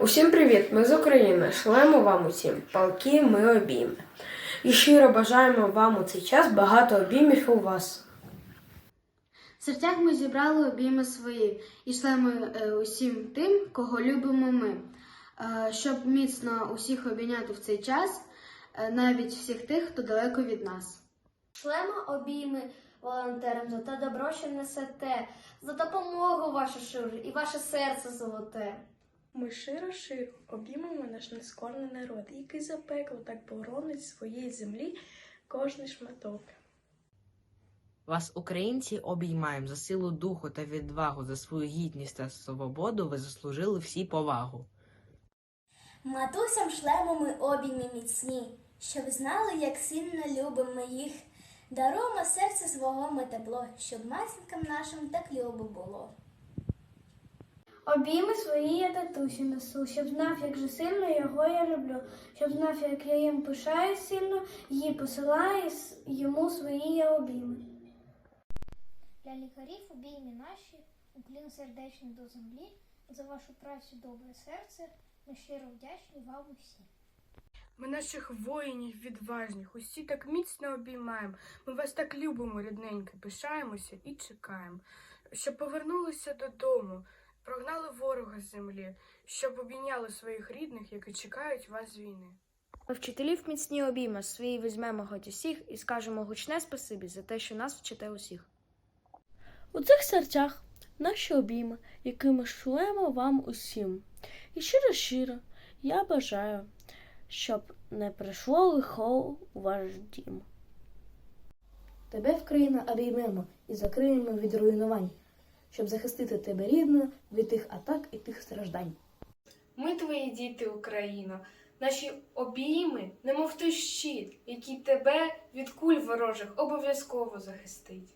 Усім привіт! Ми з України. Шлемо вам усім палки, ми обійми. І щиро бажаємо вам у цей час багато обіймів у вас. В серцях ми зібрали обійми свої і шлемо е, усім тим, кого любимо ми, Е, щоб міцно усіх обійняти в цей час, е, навіть всіх тих, хто далеко від нас. Шлемо обійми волонтерам за те добро, що несете, за допомогу вашу ширу і ваше серце золоте. Ми широ широ обіймемо наш нескорний народ, який запекло так боронить своєї землі кожний шматок. Вас, українці, обіймаємо за силу духу та відвагу, за свою гідність та свободу ви заслужили всі повагу. Матусям шлемо ми обійми міцні, щоб знали, як сильно любимо ми їх. Даруємо серце свого ми тепло, щоб матінкам нашим так любо було. Обійми свої я татусі несу, щоб знав, як же сильно його я люблю, щоб знав, як я їм пишаю сильно, їй посилаю йому свої я обійми. Для лікарів обійми наші, уклін сердечний до землі, за вашу працю добре серце, ми щиро вдячні вам усі. Ми наших воїнів відважних, усі так міцно обіймаємо. Ми вас так любимо, рідненько, пишаємося і чекаємо, щоб повернулися додому, прогнали ворога з землі, щоб обійняли своїх рідних, які чекають вас з війни. Ми вчителів міцні обійми свої візьмемо хоч усіх і скажемо гучне спасибі за те, що нас вчите усіх. У цих серцях наші обійми, якими шлемо вам усім. І щиро щиро я бажаю, щоб не прийшло лихо у ваш дім. Тебе, Вкраїна, обіймемо і закриємо від руйнувань, щоб захистити тебе рідно від тих атак і тих страждань. Ми твої діти, Україно, наші обійми, немов той щит, який тебе від куль ворожих обов'язково захистить.